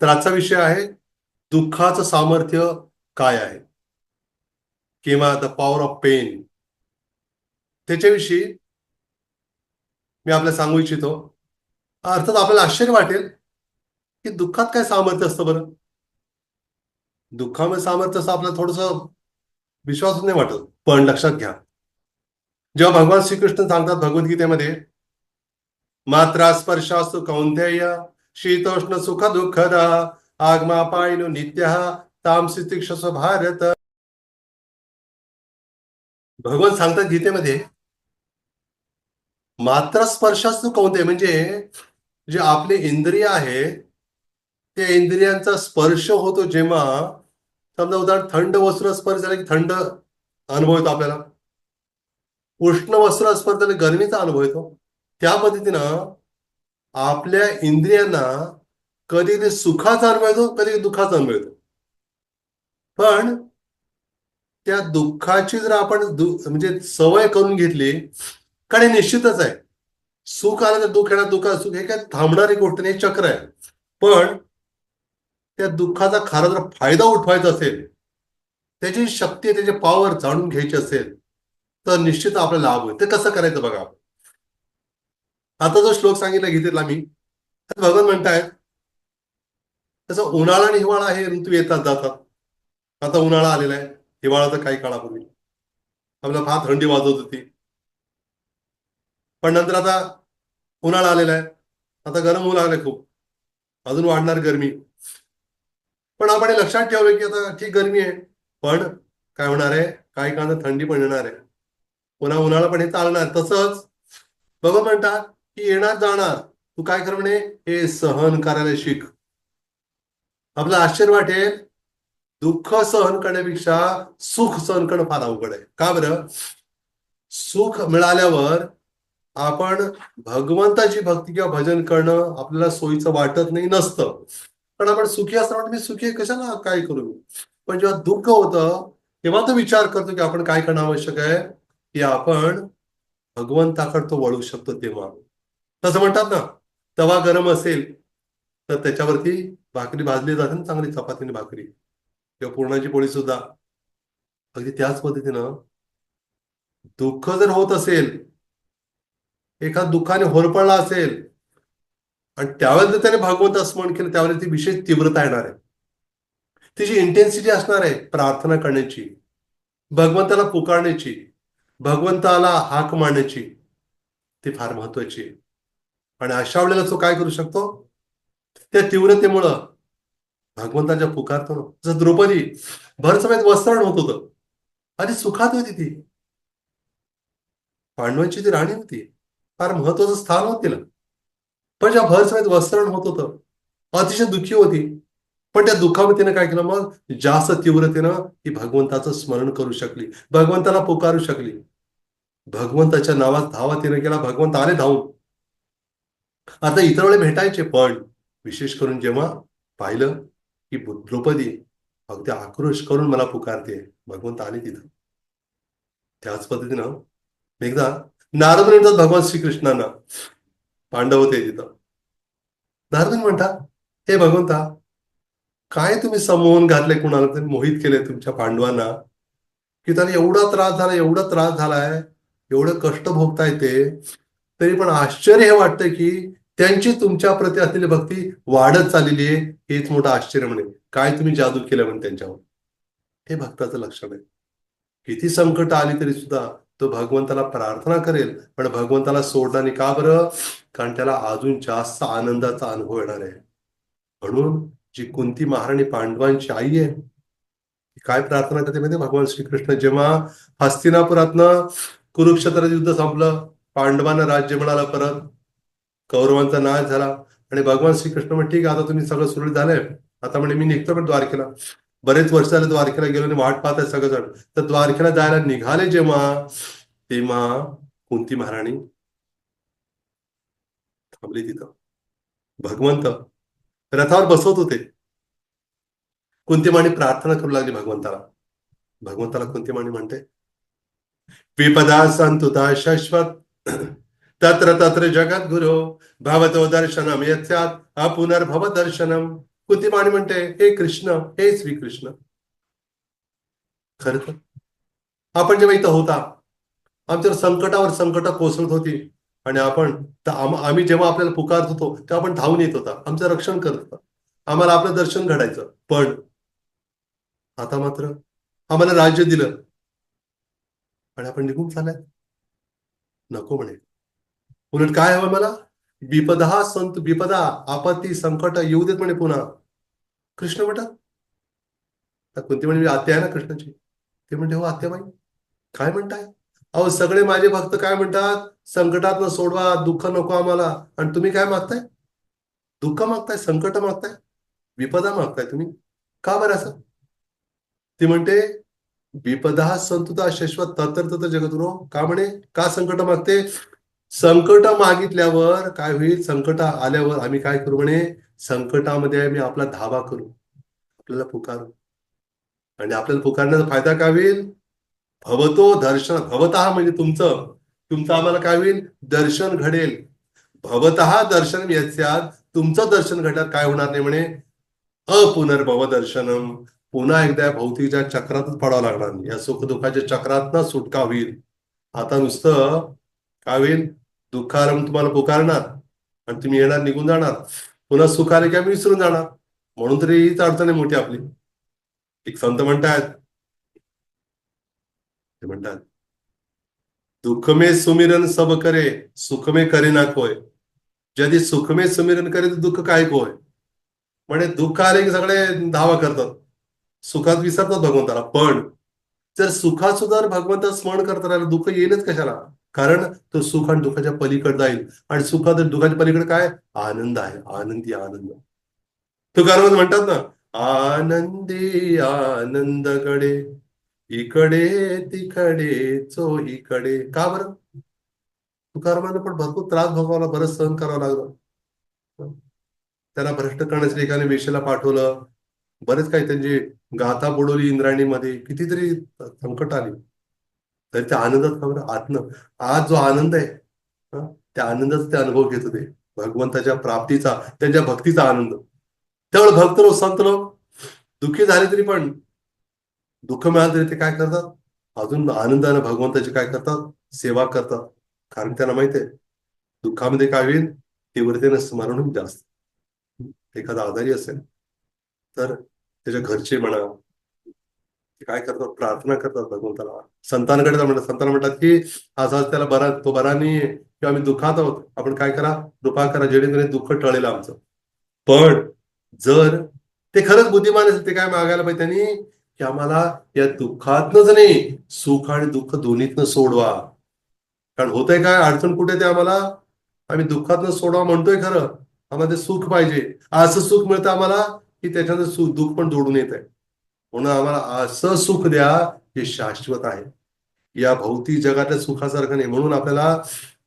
तर आजचा विषय आहे दुःखाचं सामर्थ्य काय आहे? किंवा द पॉवर ऑफ पेन त्याच्याविषयी मी आपल्याला सांगू इच्छितो. अर्थात आपल्याला आश्चर्य वाटेल की दुःखात काय सामर्थ्य असतं बरं? दुःखामध्ये सामर्थ्य असं आपल्याला थोडस विश्वास नाही वाटत. पण लक्षात घ्या. जेव्हा भगवान श्रीकृष्ण सांगतात भगवद्गीतेमध्ये मात्रा स्पर्शास्तू कौंतेय शीतोष्ण सुख దుఃఖద आगमा నిత్య नित्य तामसी तीक्षस भारत। भगवान सांगतात गीतेमध्ये मात्र स्पर्शात तू कोणते म्हणजे जे आपले इंद्रिय आहे त्या इंद्रियांचा स्पर्श होतो जेव्हा समजा उदाहरण थंड वस्त्र स्पर्श झाला की थंड अनुभव येतो आपल्याला. उष्ण वस्त्र स्पर्श झाला गरमीचा अनुभव येतो. त्या पद्धतीनं आपल्या इंद्रियांना कधी कधी सुखाचा अनुभव येतो कधी दुःखाचा अनुभव येतो. पण त्या दुःखाची जर आपण म्हणजे सवय करून घेतली कारण हे निश्चितच आहे. सुख आलं तर दुःख येणार दुःख सुख हे काय थांबणारी गोष्ट नाही हे चक्र आहे. पण त्या दुःखाचा खरा जर फायदा उठवायचा असेल त्याची शक्ती त्याची पॉवर जाणून घ्यायची असेल तर निश्चित आपल्याला लाभ होईल. ते कसं करायचं बघा आपण. आता जो श्लोक सांगितला गीतेतला मी भगवान म्हणतायत तसं उन्हाळा आणि हिवाळा हे ऋतू येतात जातात. आता उन्हाळा आलेला आहे हिवाळा तर काही काळापूर्वी. आपल्याला फार थंडी वाजवत होती. पण नंतर आता उन्हाळा आलेला आहे. आता गरम होऊ लागले खूप. अजून वाढणार गरमी. पण आपण हे लक्षात ठेवलं की आता ठीक गरमी आहे. पण काय होणार आहे? काही काळात थंडी पण येणार आहे. पुन्हा उन्हाळा पण हे चालणार. तसंच बघा म्हणतात की येणार जाणार. तू काय कर म्हणे? हे सहन करायला शिक. आपलं आश्चर्य वाटेल. दुःख सहन करण्यापेक्षा सुख सहन करणं फार अवघड आहे. का बरं? सुख मिळाल्यावर आपण भगवंताची भक्ती किंवा भजन करणं आपल्याला सोयीचं वाटत नाही नसतं. पण आपण सुखी असताना वाटतं, मी सुखी आहे, कशाला काय करू? पण जेव्हा दुःख होतं तेव्हा तो विचार करतो की आपण काय करणं आवश्यक आहे? की आपण भगवंताकडे तो वळू शकतो तेव्हा. तसं म्हणतात ना तवा गरम असेल तर त्याच्यावरती भाकरी भाजली जाते ना चांगली चपातीने भाकरी किंवा पुरणाची पोळी सुद्धा. अगदी त्याच पद्धतीनं दुःख जर होत असेल एखाद दुःखाने होरपळला असेल आणि त्यावेळेस जर त्याने भागवत स्मरण केलं त्यावेळेस ती विशेष तीव्रता येणार आहे. तिची इंटेन्सिटी असणार आहे प्रार्थना करण्याची भगवंताला पुकारण्याची भगवंताला हाक मारण्याची ती फार महत्वाची आहे. आणि अशा वेळेला तो काय करू शकतो? त्या तीव्रतेमुळं भगवंताच्या पुकारतो जसं द्रौपदी भर समेत वस्त्रण होत होतं. आणि सुखात होती ती. पांडवांची ती राणी होती फार महत्वाचं स्थान होत तिला. पण ज्या भर समेत वस्त्रण होत होतं अतिशय दुःखी होती. पण त्या दुःखामध्ये तिने काय केलं मग? जास्त तीव्रतेनं ती भगवंताचं स्मरण करू शकली. भगवंताला पुकारू शकली. भगवंताच्या नावात धावा तिने केला. भगवंत आले धावून. आता इतर वेळे भेटायचे पण विशेष करून जेव्हा पाहिलं की द्रौपदी अगदी आक्रोश करून मला पुकारते भगवंत आले तिथं. त्याच पद्धतीनं एकदा नारद म्हणतात भगवान श्रीकृष्णांना. पांडव होते तिथं. नारद म्हणतात हे भगवंता काय तुम्ही समोहून घातले कुणाला तरी मोहित केले तुमच्या पांडवांना? की त्याला एवढा त्रास झाला एवढा त्रास झालाय एवढं कष्ट भोगता येते तरी पण आश्चर्य हे वाटतं की त्यांची तुमच्या प्रती असलेली भक्ती वाढत चाललेली आहे हेच मोठं आश्चर्य म्हणे काय तुम्ही जादू केलं म्हणे त्यांच्यावर? हे भक्ताचं लक्षण आहे. किती संकट आली तरी सुद्धा तो भगवंताला प्रार्थना करेल पण भगवंताला सोडणार नाही का बरं? कारण त्याला अजून जास्त आनंदाचा अनुभव येणार आहे. म्हणून जी कुंती महाराणी पांडवांची आई आहे काय प्रार्थना करते माहिती भगवान श्रीकृष्ण जेव्हा हस्तिनापुरातनं कुरुक्षेत्राचं युद्ध संपलं पांडवांना राज्य मिळालं परत. कौरवांचा नाश झाला. आणि भगवान श्रीकृष्ण म्हणजे ठीक आहे आता तुम्ही सगळं सुरळीत झालंय. आता म्हणजे मी निघतो पण द्वारकेला. बरेच वर्ष झाले द्वारकेला गेलो आणि वाट पाहत आहे सगळेजण. तर द्वारकेला जायला निघाले जेव्हा तेव्हा कुंती महाराणी थांबली तिथं. भगवंत रथावर बसवत होते. कुंती माणी प्रार्थना करू लागली भगवंताला. भगवंताला कुंती माणी म्हणते विपदा संतुता शाश्वत तत्र तत्र जगद्गुरो भवतो दर्शनम यथ्यात अपुनर्भव दर्शनम कुंती म्हणते हे कृष्ण हे श्रीकृष्ण. खर तर? आपण जेव्हा इथं होता आमच्यावर संकटावर संकट कोसळत होती. आणि आपण आम्ही जेव्हा आपल्याला पुकारत होतो तेव्हा आपण धावून येत होता. आमचं रक्षण करत होता. आम्हाला आपलं दर्शन घडायचं. पण आता मात्र आम्हाला राज्य दिलं. आणि आपण निघून चालाय नको म्हणे. उलट काय हवं मला? विपदा संत विपदा आपत्ती संकट येऊ देत म्हणे पुन्हा. कृष्ण म्हणतात कोणती म्हणे आत्या आहे ना कृष्णाची? ते म्हणते हो आत्याबाई काय म्हणताय? अहो सगळे माझे भक्त काय म्हणतात? संकटात न सोडवा दुःख नको आम्हाला. आणि तुम्ही काय मागताय? दुःख मागताय संकट मागताय? विपदा मागताय तुम्ही? का बरं असं? ती म्हणते विपदा संतुता शश्वत ततर ततर जगतुरो का म्हणे? का संकट मागते? संकट मागितल्यावर काय होईल? संकट आल्यावर आम्ही काय करू म्हणे? संकटामध्ये आम्ही आपला धावा करू. आपल्याला पुकारू. आणि आपल्याला पुकारण्याचा फायदा काय होईल? भवतो दर्शन. भवतः म्हणजे तुमचं. तुमचं आम्हाला काय होईल? दर्शन घडेल. भवतः दर्शन याच्यात तुमचं दर्शन घडल्यावर काय होणार नाही म्हणे? अपुनर्भव दर्शनम पुन्हा एकदा या भौतिकच्या चक्रातच पडावं लागणार. नाही या सुखदुःखाच्या चक्रातन सुटका होईल. आता नुसतं काय होईल? दुःख आलं तुम्हाला पुकारणार आणि तुम्ही येणार निघून जाणार. पुन्हा सुख आले की आम्ही विसरून जाणार. म्हणून तरी हीच अडचण आहे मोठी आपली. एक संत म्हणतायत ते म्हणतात दुःख में सुमिरन सब करे सुख में करे ना कोय. जदी सुख में सुमिरन करे तर दुःख काय. कोय म्हणजे दुःख आले की सगळे धावा करतात. सुखात विसरतात भगवंताला. पण जर सुखात सुद्धा जर स्मरण करता राहिलं दुःख येईलच कशाला? कारण तो सुख आणि दुःखाच्या पलीकडे जाईल. आणि सुखात दुःखाच्या पलीकडे काय? आनंद आहे. आनंदी आनंद. तुकाराम म्हणतात ना? आनंदी आनंदकडे इकडे तिकडे चो इकडे का बरं? तुकारामांना पण भरपूर त्रास भोगावला बरंच सहन करावं लागला. त्याला भ्रष्ट करण्याच्या एकाने वेशेला पाठवलं. बरेच काही त्यांची गाथा बुडवली इंद्रायणीमध्ये कितीतरी संकट आली. तरी त्या आनंदात खबर आत्म आज जो आनंद आहे त्या आनंदाचा ते अनुभव घेत होते. भगवंताच्या प्राप्तीचा त्यांच्या भक्तीचा आनंद. त्यामुळे भक्त लोक संत लोक दुःखी झाले तरी पण दुःख मिळालं तरी ते काय करतात? अजून आनंदाने भगवंताची काय करतात? सेवा करतात. कारण त्यांना माहिती आहे दुःखामध्ये काय होईल? तीव्रतेने स्मरण होईल जास्त. एखादा आजारी असेल तर त्याच्या घरचे म्हणा ते काय करतात? प्रार्थना करतात भगवंताला. संतांकडे म्हणतात संतांना म्हणतात की आज आज त्याला बरा तो बरा नाही किंवा आम्ही दुःखात आहोत. आपण काय करा? कृपा करा जेणेकरून दुःख टळेल आमचं. पण जर ते खरंच बुद्धिमान असेल ते काय मागायला पाहिजे त्यांनी? की आम्हाला या दुःखातनच नाही सुख आणि दुःख दोन्हीतनं सोडवा. कारण होतंय काय? अडचण कुठे ते आम्हाला? आम्ही दुःखातनं सोडवा म्हणतोय खरं. आम्हाला ते सुख पाहिजे. असं सुख मिळतं आम्हाला? की त्याच्यात सुख दुःख पण जोडून येत आहे म्हणून आम्हाला असं सुख द्या जे शाश्वत आहे. या भौतिक जगातल्या सुखासारखं नाही. म्हणून आपल्याला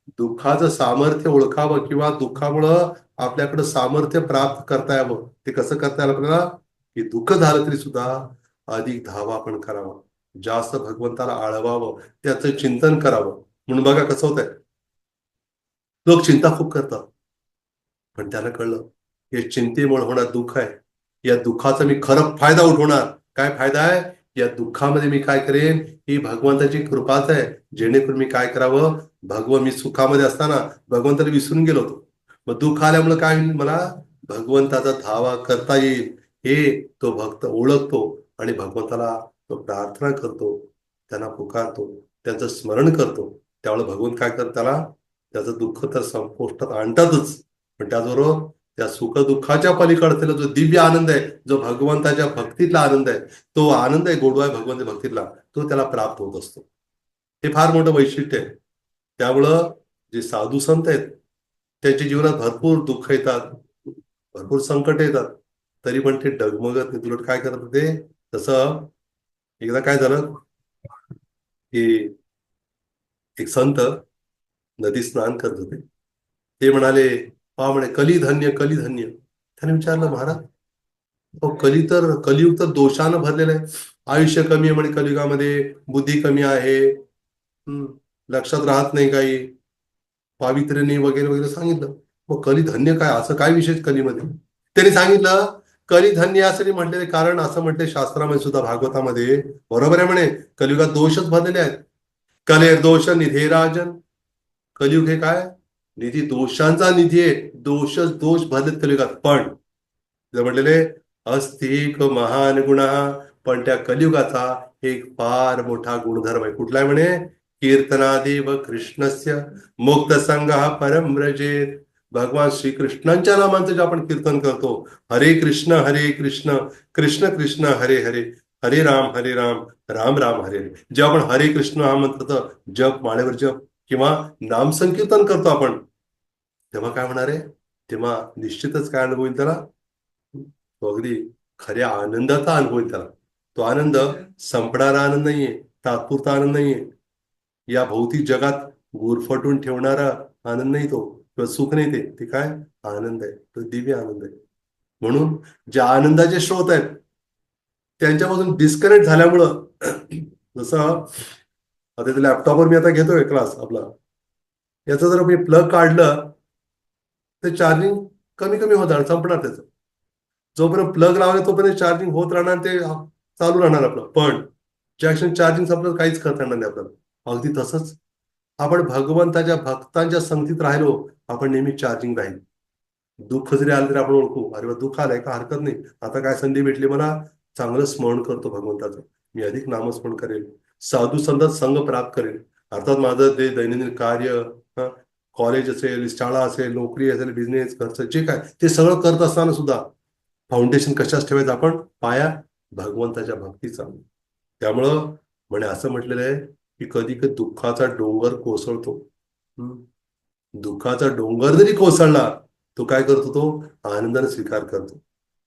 दुःखाचं सामर्थ्य ओळखावं किंवा दुःखामुळं आपल्याकडं सामर्थ्य प्राप्त करता यावं. ते कसं करता येईल आपल्याला? की दुःख झालं तरी सुद्धा अधिक धावा आपण करावा. जास्त भगवंताला आळवावं. त्याचं चिंतन करावं. म्हणून बघा कसं होत आहे लोक चिंता खूप करतात. पण त्याला कळलं. हे चिंतेमुळे होणार दुःख आहे. या दुःखाचा मी खरं फायदा उठवणार. काय फायदा आहे? या दुःखामध्ये मी काय करेन? ही भगवंताची कृपाच आहे. जेणेकरून मी काय करावं? भगवं मी सुखामध्ये असताना भगवंताला विसरून गेलो होतो. मग दुःख आल्यामुळे काय होईल मला? भगवंताचा धावा करता येईल. हे तो भक्त ओळखतो आणि भगवंताला तो प्रार्थना करतो. त्यांना पुकारतो. त्यांचं स्मरण करतो. त्यामुळे भगवंत काय करत त्याला? त्याचं दुःख तर संपुष्टात आणतातच. पण त्याचबरोबर त्या सुखदुःखाच्या पलीकडचा जो दिव्य आनंद आहे जो भगवंताच्या भक्तीतला आनंद आहे तो आनंद आहे गोडवा आहे भगवंत भक्तीतला तो त्याला प्राप्त होत असतो. हे फार मोठं वैशिष्ट्य आहे. त्यामुळं जे साधू संत आहेत त्यांच्या जीवनात भरपूर दुःख येतात भरपूर संकट येतात. तरी पण ते डगमगत नाही. काय करत होते? तसं एकदा काय झालं? की एक संत नदी स्नान करत होते. ते म्हणाले पहा म्हणे कली धन्य कली धन्य. त्याने विचारलं महाराज अहो कली तर कलियुग तर दोषानं भरलेलं आहे. आयुष्य कमी आहे म्हणे कलियुगामध्ये बुद्धी कमी आहे. लक्षात राहत नाही काही. पावित्र्यने वगैरे वगैरे सांगितलं. मग कली धन्य काय? असं काय विशेष कलीमध्ये? त्यांनी सांगितलं कलिधन्य यासाठी म्हटलेले कारण असं म्हटले शास्त्रामध्ये सुद्धा भागवतामध्ये. बरोबर आहे म्हणे. कलियुगात दोषच भरलेले आहेत. कले दोष निधे राजन. कलियुग हे काय? निधी दोषांचा निधी आहे. दोषच दोष भरलेत कलियुगात. पण जर म्हटलेले अस्तिक महान गुण पण त्या कलियुगाचा एक फार मोठा गुणधर्म आहे. कुठला म्हणे? कीर्तनादेव कृष्णस्य मुक्त संघ परम व्रजेत. भगवान श्रीकृष्णांच्या नामांचं जे आपण कीर्तन करतो हरे कृष्ण हरे कृष्ण कृष्ण कृष्ण हरे हरे हरे राम हरे राम राम राम हरे हरे. जे आपण हरे कृष्ण हा मंत्र जप माळेवर जप किंवा नाम संकीर्तन करतो आपण तेव्हा काय होणार आहे तेव्हा निश्चितच काय अनुभव येईल त्याला? तो अगदी खऱ्या आनंदाचा अनुभव येईल त्याला. तो आनंद संपणारा आनंद नाहीये तात्पुरता आनंद नाहीये. या भौतिक जगात गुरफटून ठेवणारा आनंद नाही तो. किंवा सुख नाही ते. ते काय? आनंद आहे. तो दिव्य आनंद आहे. म्हणून ज्या आनंदाचे स्रोत आहेत त्यांच्यापासून डिस्कनेक्ट झाल्यामुळं जसं आता ते लॅपटॉपवर मी आता घेतोय क्लास आपला. याचं जर मी प्लग काढलं ते चार्जिंग कमी कमी होणार संपणार त्याचं. जोपर्यंत प्लग लावले तोपर्यंत चार्जिंग होत राहणार ते चालू राहणार आपलं. पण ज्या क्षणी चार्जिंग संपलं काहीच करता येणार नाही आपल्याला. अगदी तसंच आपण भगवंताच्या भक्तांच्या संगतीत राहिलो आपण नेहमी चार्जिंग राहील. दुःख जरी आलं तरी आपण ओळखू. अरे बा दुःख आलंय का? हरकत नाही. आता काय संधी भेटली मला? चांगलं स्मरण करतो भगवंताचं. मी अधिक नामस्मरण करेल. साधू संत संघ प्राप्त करेल. अर्थात माझं ते दैनंदिन कार्य कॉलेज असेल शाळा असेल नोकरी असेल बिझनेस खर्च जे काय ते सगळं करत असताना सुद्धा फाउंडेशन कशाच ठेवायचं? आपण पाया भगवंताच्या भक्तीचा त्यामुळं म्हणे असं म्हटलेलं आहे की कधी कधी दुःखाचा डोंगर कोसळतो. दुःखाचा डोंगर जरी कोसळला तो काय करतो तो? आनंदाने स्वीकार करतो.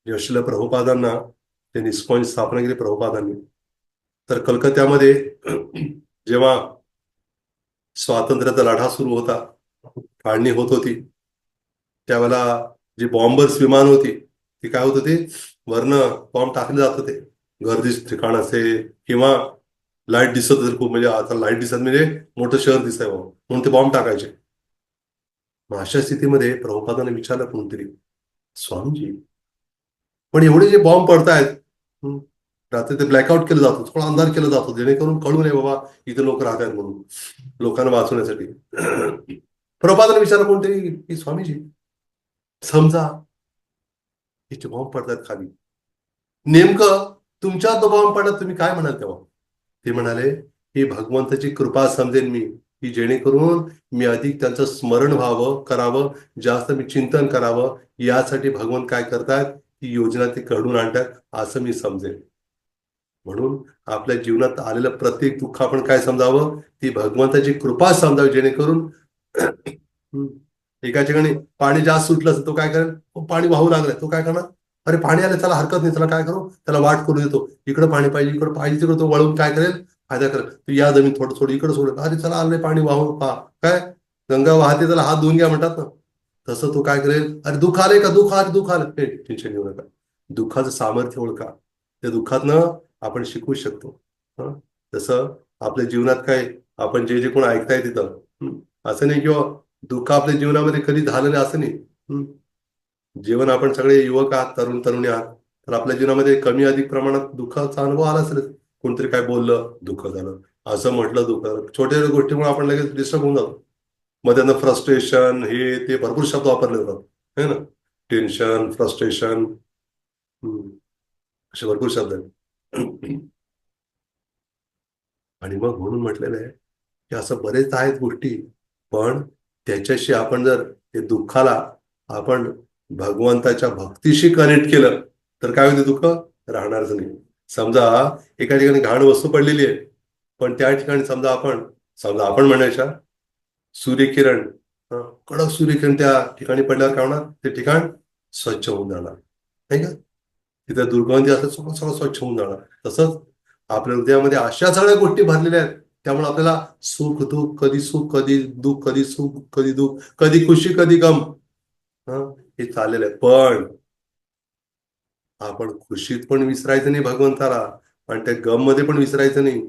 यशला प्रभुपादांना ते निस्पॉन स्थापना केली प्रभुपादांनी तर कलकत्त्यामध्ये जेव्हा स्वातंत्र्याचा लढा सुरू होता फाळणी होत होती. त्यावेळेला जे बॉम्बर्स विमान होती ती काय होत होती? वरनं बॉम्ब टाकले जात होते. गर्दी ठिकाण असेल किंवा लाइट दिसत असेल खूप. म्हणजे आता लाइट दिसत म्हणजे मोठं शहर दिसतंय बाबा म्हणून ते बॉम्ब टाकायचे. मग अशा स्थितीमध्ये प्रभुपादाने विचारलं कोणतरी स्वामीजी पण एवढे जे बॉम्ब पडतायत रात्री ते ब्लॅकआउट केलं जातं थोडा अंधार केला जातो जेणेकरून कळू नये बाबा इथे लोक राहत आहेत म्हणून लोकांना वाचवण्यासाठी. प्रभुपादाने विचारलं कोणतरी की स्वामीजी समजा इथे बॉम्ब पडतात खाली. नेमकं तुमच्या तो बॉम्ब तुम्ही काय म्हणाल तेव्हा? ते म्हणाले ही भगवंताची कृपा समजेन मी की जेणेकरून मी अधिक त्यांचं स्मरण व्हावं करावं जास्त मी चिंतन करावं यासाठी भगवंत काय करतात ही योजना ते घडून आणतात असं मी समजेन. म्हणून आपल्या जीवनात आलेलं प्रत्येक दुःख आपण काय समजावं? ती भगवंताची कृपा समजावी जेणेकरून एका ठिकाणी पाणी जास्त सुटलं असतं तो काय करेल? पाणी वाहू लागलाय. तो काय करणार? अरे पाणी आलं त्याला हरकत नाही त्याला काय करू? त्याला वाट करू देतो इकडे पाणी पाहिजे इकडे पाहिजे तिकडे तो वळून काय करेल? फायदा करेल. तू या जमीन थोडं थोडं इकडे सोडेल अरे चला आलंय पाणी वाहून पहा काय? गंगा वाहते त्याला हात धुवून घ्या म्हणतात ना. तसं तो काय करेल? अरे दुःख आले का? दुःख आले दुःख आलं हे टेन्शन घेऊ नका. दुःखाचं सामर्थ्य ओळखा. त्या दुःखातनं आपण शिकू शकतो. तसं आपल्या जीवनात काय आपण जे जे कोण ऐकताय तिथं. असं नाही किंवा दुःख आपल्या जीवनामध्ये कधी झालं नाही असं नाही. जीवन आपण सगळे युवक आहात तरुण तरुणी आहात तर आपल्या जीवनामध्ये कमी अधिक प्रमाणात दुःखाचा अनुभव आला असेल कोणतरी काय बोललं दुःख झालं. असं म्हटलं दुःख छोट्या गोष्टीमुळे आपण लगेच डिस्टर्ब होऊन जातो. मग त्यांना फ्रस्ट्रेशन हे ते भरपूर शब्द वापरले जातात. है ना? टेन्शन फ्रस्ट्रेशन असे भरपूर शब्द आहेत. आणि मग म्हणून म्हटलेलं आहे की असं बरेच आहेत गोष्टी पण त्याच्याशी आपण जर ते दुःखाला आपण भगवंताच्या भक्तीशी कनेक्ट केलं तर काय होते दुःख? राहणारच नाही समजा एका ठिकाणी घाण वस्तू पडलेली आहे पण त्या ठिकाणी समजा आपण समजा आपण म्हणायच्या सूर्यकिरण कडक सूर्यकिरण त्या ठिकाणी पडल्यावर काय होणार? ते ठिकाण स्वच्छ होऊन जाणार. नाही का? तिथे दुर्गंधी असं सगळं सगळं स्वच्छ होऊन जाणार. तसंच आपल्या हृदयामध्ये अशा सगळ्या गोष्टी भरलेल्या आहेत त्यामुळे आपल्याला सुख दुःख कधी सुख कधी दुःख कधी सुख कधी दुःख कधी खुशी कधी गम हे चाललेलं आहे. पण आपण खुशीत पण विसरायचं नाही भगवंताला आणि त्या गममध्ये पण विसरायचं नाही.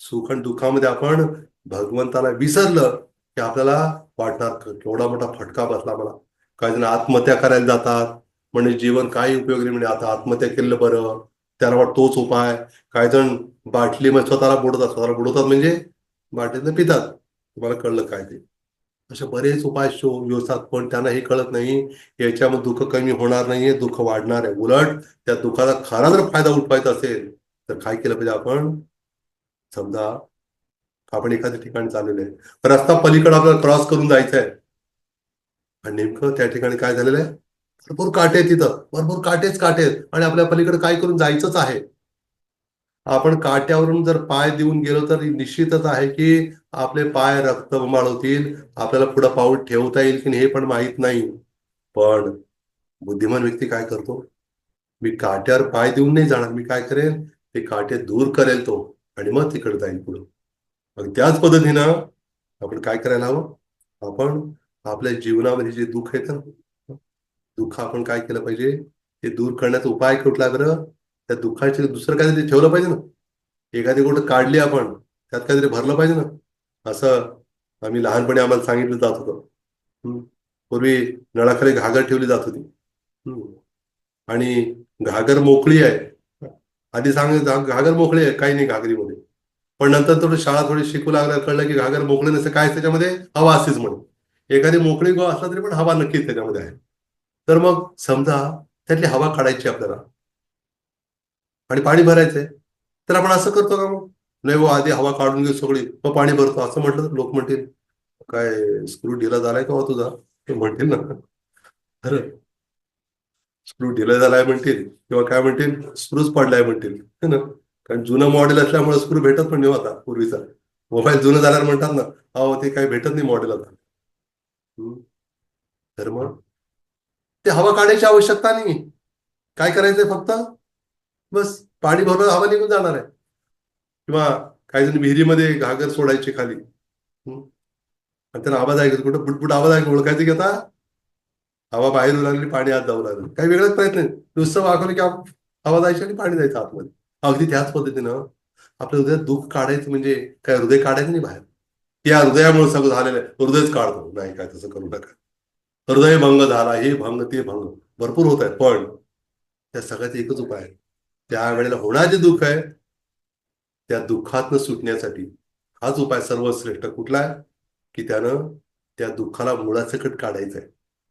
सुख आणि दुःखामध्ये आपण भगवंताला विसरलं की आपल्याला वाटणार केवढा मोठा फटका बसला मला. काही जण आत्महत्या करायला जातात म्हणजे जीवन काही उपयोग नाही. म्हणजे आता आत्महत्या केलेलं बरं त्याला वाटतं तोच उपाय. काही जण बाटली मध्ये स्वतःला बुडवतात स्वतःला बुडवतात म्हणजे बाटलीतलं पितात. तुम्हाला कळलं काय ते? असे बरेच उपाय शो योजतात पण त्यांना हे कळत नाही. याच्यामध्ये दुःख कमी होणार नाहीये दुःख वाढणार आहे. उलट त्या दुःखाचा खरा जर फायदा उठवायचा असेल तर काय केलं पाहिजे आपण? समजा आपण एखाद्या ठिकाणी चाललेलो आहे. रस्ता पलीकडे आपल्याला क्रॉस करून जायचा आहे. आणि नेमकं त्या ठिकाणी काय झालेलं आहे? भरपूर काटे तिथं. भरपूर काटेच काटे आहेत. आणि आपल्या पलीकडे काय करून जायचंच आहे? आपण काट्यावरून जर पाय देऊन गेलो तर निश्चितच आहे की आपले पाय रक्त होतील आपल्याला पुढं पाऊल ठेवता येईल की हे पण माहीत नाही. पण बुद्धिमान व्यक्ती काय करतो? मी काट्यावर पाय देऊन नाही जाणार मी काय करेल? ते काटे दूर करेल तो आणि मग तिकडे जाईल पुढं. मग त्याच पद्धतीनं आपण काय करायला हवं? आपण आपल्या जीवनामध्ये जे दुःख येतं दुःख आपण काय केलं पाहिजे? ते दूर करण्याचा उपाय कुठला बरं? त्या दुःखाचे दुसरं काहीतरी ठेवलं पाहिजे ना. एखादी गोष्ट काढली आपण त्यात काहीतरी भरलं पाहिजे ना. असं आम्ही लहानपणी आम्हाला सांगितलं जात होतं. पूर्वी नळाखाली घागर ठेवली जात होती. आणि घागर मोकळी आहे. आधी सांग घागर मोकळी आहे काही नाही घागरीमध्ये. पण नंतर थोडं शाळा थोडी शिकू लागल्या कळलं की घागर मोकळी नसते. काय त्याच्यामध्ये हवा असतेच म्हणून. एखादी मोकळी गो असला तरी पण हवा नक्कीच त्याच्यामध्ये आहे. तर मग समजा त्यातली हवा काढायची आपल्याला. आणि पाणी भरायचंय तर आपण असं करतो का मग? नाही वो आधी हवा काढून घेऊ सगळी. मग पाणी भरतो. असं म्हटलं तर लोक म्हणतील काय स्क्रू ढिला झालाय का हो तुझा? ते म्हणतील ना. खरं स्क्रू ढिला झालाय म्हणतील किंवा काय म्हणतील स्क्रूच पडलाय म्हणतील. है ना? कारण जुनं मॉडेल असल्यामुळे स्क्रू भेटत पण नाही हो आता पूर्वीचा. मोबाईल जुनं झाल्यावर म्हणतात ना अहो ते काही भेटत नाही मॉडेल आता. तर मग? ते हवा काढायची आवश्यकता नाही. काय करायचंय फक्त? बस पाणी भरून हवा निघून जाणार आहे. किंवा काही जण विहिरीमध्ये घागर सोडायचे खाली. आणि त्यांना आवाज ऐकायचा कुठं बुटबुट आवाज ऐकून ओळखायचं की आता हवा बाहेर लागली पाणी आत जाऊ लागलं. काही वेगळाच प्रयत्न नाही नुसतं वाकवलं की हवा जायची आणि पाणी जायचं आतमध्ये. अगदी त्याच पद्धतीनं आपल्या हृदयात दुःख काढायचं म्हणजे काय हृदय काढायचं नाही बाहेर. या हृदयामुळे सगळं झालेलं आहे. हृदयच काढतो. नाही काय तसं करू नका. हृदय भंग झाला हे भंग ते भंग. भरपूर होत आहे पण त्या सगळ्याचा एकच उपाय आहे. त्यावेळेला होणारे दुःख आहे त्या दुःखातनं सुटण्यासाठी हाच उपाय सर्वश्रेष्ठ कुठला आहे? की त्यानं त्या दुःखाला मुळासकट काढायचं आहे.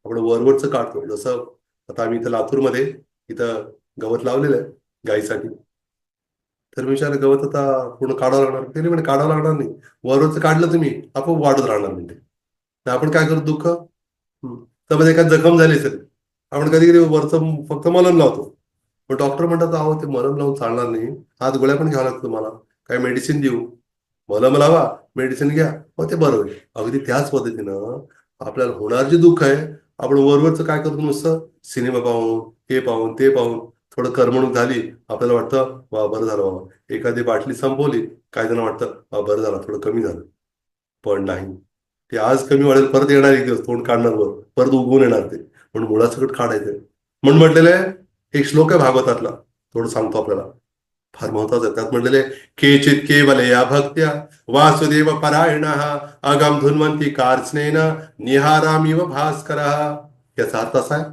आपण वरवरचं काढतो. जसं आता आम्ही इथं लातूरमध्ये इथं गवत लावलेलं आहे गाईसाठी तर मी विचार गवत आता पूर्ण काढावं लागणार? ते म्हणे काढावं लागणार नाही. वरवरचं काढलं तुम्ही आपण वाढत राहणार म्हणजे तर आपण काय करू? दुःख? तर मध्ये काय जखम झाली असेल. आपण कधी कधी वरचं फक्त मलन लावतो. पण डॉक्टर म्हणतात अहो ते मलम लावून चालणार नाही. आज गोळ्या पण घ्यावं लागतं तुम्हाला काय मेडिसिन देऊ? मलम लावा. मेडिसिन घ्या. मग ते बरं होईल. अगदी त्याच पद्धतीनं आपल्याला होणार जे दुःख आहे आपण वरवरचं काय करतो नुसतं? सिनेमा पाहून हे पाहून ते पाहून थोडं करमणूक झाली आपल्याला वाटतं वा बरं झालं बाबा. एखादी बाटली संपवली काही जण वाटतं वा बरं झालं थोडं कमी झालं. पण नाही. ते आज कमी वाढेल परत येणार एक दिवस तोंड काढणार वर परत उगवून येणार ते. पण मुळासकट काढायचं म्हणून म्हटलेलं आहे एक श्लोक आहे भागवतातला. थोडं सांगतो आपल्याला. फार महत्वाचं आहे. त्यात म्हटलेले केचित केवल या भक्त्या वासुदेव परायण अगम धुन्वंती कारस्नेन निहारामिव भास्कर. याचा अर्थ असा आहे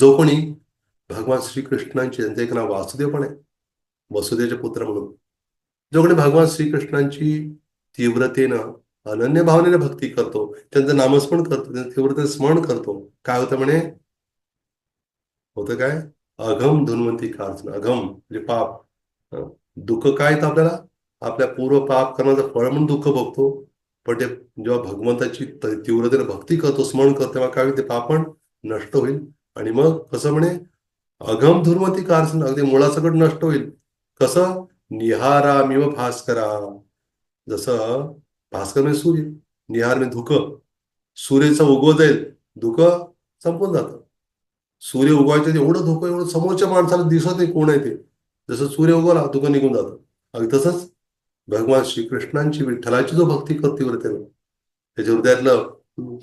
जो कोणी भगवान श्रीकृष्णांची त्यांचं एक नाव वासुदेव पण आहे. वसुदेवचे पुत्र म्हणून. जो कोणी भगवान श्रीकृष्णांची तीव्रतेनं अनन्य भावनेने भक्ती करतो त्यांचं नामस्मरण करतो त्यांचं तीव्रतेने स्मरण करतो काय होतं म्हणे? होतं काय? अघम का कार्चन अघम म्हणजे पाप. दुःख काय येतं आपल्याला? आपल्या पूर्व पाप करण्याचं फळ म्हणून दुःख भोगतो. पण ते जेव्हा भगवंताची तीव्रतेने भक्ती करतो स्मरण करतो तेव्हा काय ते पाप पण नष्ट होईल. आणि मग कसं म्हणे? अघम धुर्मती कारसन अगदी मुळासकट नष्ट होईल. कसं? निहारामिव भास्करा जसं भास्कर म्हणजे सूर्य. निहार म्हणजे धुक. सूर्यचं उगव जाईल. धुक संपून जातं. सूर्य उगवायचं एवढं धोकं एवढं समोरच्या माणसाला दिसत नाही कोण आहे ते? जसं सूर्य उगवला धुकं निघून जातं. अगदी तसंच भगवान श्रीकृष्णांची विठ्ठलाची जो भक्ती करते त्यानं त्याच्या हृदयातलं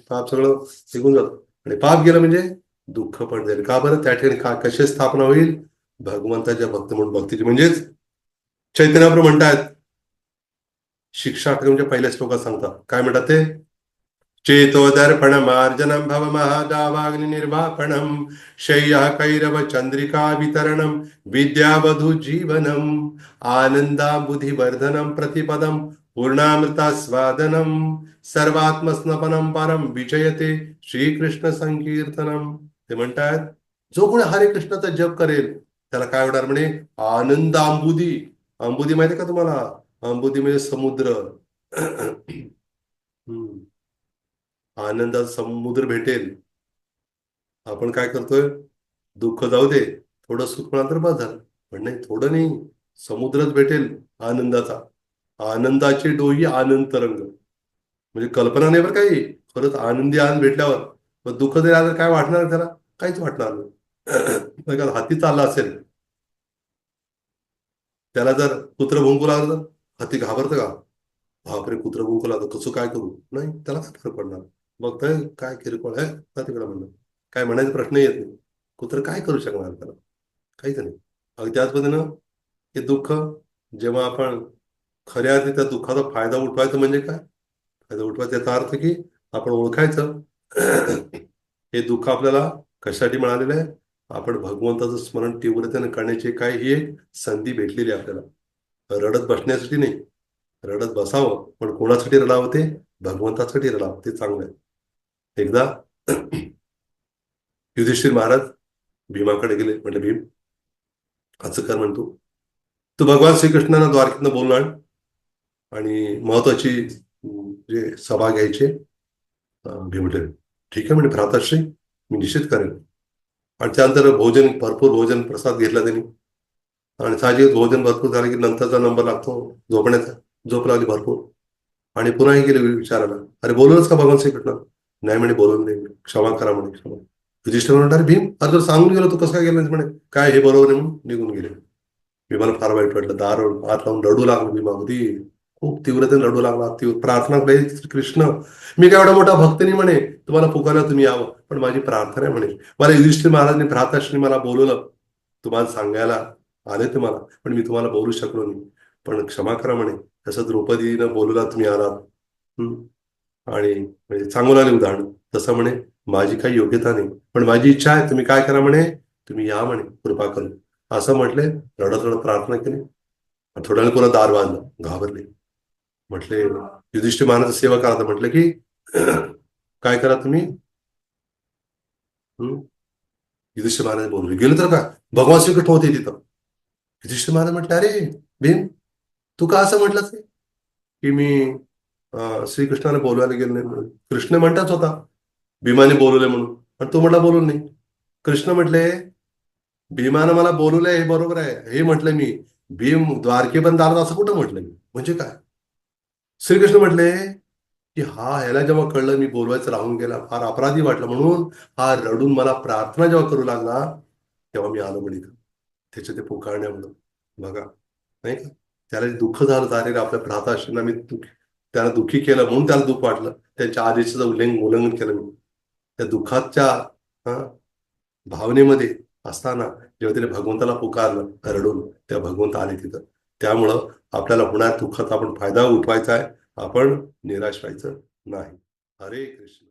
पाप सगळं निघून जातं. आणि पाप गेलं म्हणजे दुःख पण जाईल. का बरं? त्या ठिकाणी का कशी स्थापना होईल? भगवंताच्या भक्त म्हणून भक्तीची. म्हणजेच चैतन्याप्रमाणे म्हणतायत शिक्षा म्हणजे पहिल्या श्लोकात सांगतात. काय म्हणतात ते? चेतोदर्पणमार्जनं भवमहादावाग्निर्वापणं शय्यः कैरव चन्द्रिका वितरणं विद्यावधुजीवनम् आनन्दाबुधिवर्धनं प्रतिपदं पूर्णामृतास्वादनं सर्वात्मस्नपनं परं विजयते श्रीकृष्ण संकीर्तनम ते म्हणतात जो कोणी हरे कृष्णाचा जप करेल त्याला काय होणार म्हणे? आनंद अंबुदी अंबुदी माहिती का तुम्हाला? अंबुदी म्हणजे समुद्र. आनंदाचा समुद्र भेटेल. आपण काय करतोय? दुःख जाऊ दे थोडं सुख मिळालं तर बस झालं. पण नाही थोडं नाही समुद्रच भेटेल आनंदाचा. आनंदाचे डोई आनंद तरंग. म्हणजे कल्पना नाही बरं काही. खरंच आनंदी आनंद भेटल्यावर. मग दुःख जरी आलं काय वाटणार त्याला? काहीच वाटणार नाही. हाती चालला असेल. त्याला जर कुत्र भुंकू लागलं तर हाती घाबरतं का? बापरे कुत्र भुंकू लागलं कसं काय करू? नाही त्याला काय फरक पडणार? बघतोय काय किरकोळ आहे? ना तिकडं म्हणलं काय म्हणायचा प्रश्न येत नाही. कुत्र काय करू शकणार त्याला? काहीच नाही. अगदी त्याच पद्धतीनं हे दुःख जेव्हा आपण खऱ्या अर्थी त्या दुःखाचा फायदा उठवायचा म्हणजे काय? फायदा उठवायचा याचा अर्थ की आपण ओळखायचं. हे दुःख आपल्याला कशासाठी मिळालेलं आहे? आपण भगवंताचं स्मरण तीव्रतेने करण्याची काय ही एक संधी भेटलेली आहे आपल्याला. रडत बसण्यासाठी नाही. रडत बसावं. पण कोणासाठी रडावं ते? भगवंतासाठी रडावं. ते चांगलं आहे. एकदा युधिष्ठिर महाराज भीमाकडे गेले. म्हणजे भीम असं कर म्हणतो. तू भगवान श्रीकृष्णांना द्वारकेतनं बोलणार आणि महत्वाची जे सभा घ्यायची भीम म्हटले ठीक आहे म्हणजे भ्राताश्री मी निश्चित करेन. आणि त्यानंतर भोजन भरपूर भोजन प्रसाद घेतला त्यांनी. आणि साहजिक भोजन भरपूर झालं की नंतरचा नंबर लागतो झोपण्याचा. झोप लागली भरपूर. आणि पुन्हा गेले विचारायला. अरे बोलूनच का भगवान श्रीकृष्ण? नाही म्हणे बोलवलं नाही म्हणे. क्षमा करा म्हणे क्षमा. युधिष्ठिर म्हणणार भीम अरे जर सांगून गेलो तू कसं काय गेलं म्हणे काय हे बरोबर नाही म्हणून निघून गेले. भीमाला फार वाईट वाटलं दार हात लावून रडू लागलो भीमा अगदी खूप तीव्रतेने रडू लागला तीव्र प्रार्थना श्री कृष्ण मी काय एवढा मोठा भक्त नाही म्हणे तुम्हाला पुकारला तुम्ही यावं पण माझी प्रार्थना आहे म्हणे. मला युधिष्ठिर महाराजांनी भ्राताश्री मला बोलवलं तुम्हाला सांगायला आले ते मला पण मी तुम्हाला बोलू शकलो नाही. पण क्षमा करा म्हणे तसं द्रौपदीनं बोलवला तुम्ही आलात. हम्म. आणि म्हणजे चांगलं आले उदाहरण. तसं म्हणे माझी काही योग्यता नाही पण माझी इच्छा आहे तुम्ही काय करा म्हणे तुम्ही या म्हणे कृपा करून. असं म्हटले रडत रडत प्रार्थना केली. थोड्या वेळ दार बांधलं घाबरले. म्हटले युधिष्ठिर महाराज सेवा करा म्हटलं की काय करा तुम्ही? युधिष्ठिर महाराज बोलले गेलो तर का? भगवान श्रीकृष्ण होते तिथं. युधिष्ठिर महाराज म्हटले अरे भीम तू का असं म्हटलंस? की मी श्रीकृष्णाने बोलवायला गेले नाही म्हणून. कृष्ण म्हणताच होता भीमाने बोलवले म्हणून. पण तू म्हटला बोलून नाही. कृष्ण म्हटले भीमानं मला बोलवलंय हे बरोबर आहे. हे म्हटलं मी. भीम द्वारकेबंद आला असं कुठं म्हटलं मी? म्हणजे काय? श्रीकृष्ण म्हटले की हा ह्याला जेव्हा कळलं मी बोलवायचं राहून गेला फार अपराधी वाटलं म्हणून हा रडून मला प्रार्थना जेव्हा करू लागला तेव्हा मी आलो म्हणे त्याचे ते ते पुकारण्यामुळं बघा नाही का? त्याला दुःख झालं अरे आपल्या भ्राताश्रींना मी दुःख त्याला दुःखी केलं म्हणून त्याला दुःख वाटलं. त्यांच्या आदेशाचं उल्लंघन उल्लंघन केलं मी त्या दुःखाच्या भावनेमध्ये असताना जेव्हा त्याने भगवंताला पुकारलं रडून त्या भगवंत आले तिथं. त्यामुळं आपल्याला होणाऱ्या दुःखाचा आपण फायदा उठवायचा आहे. आपण निराश व्हायचं नाही. हरे कृष्ण.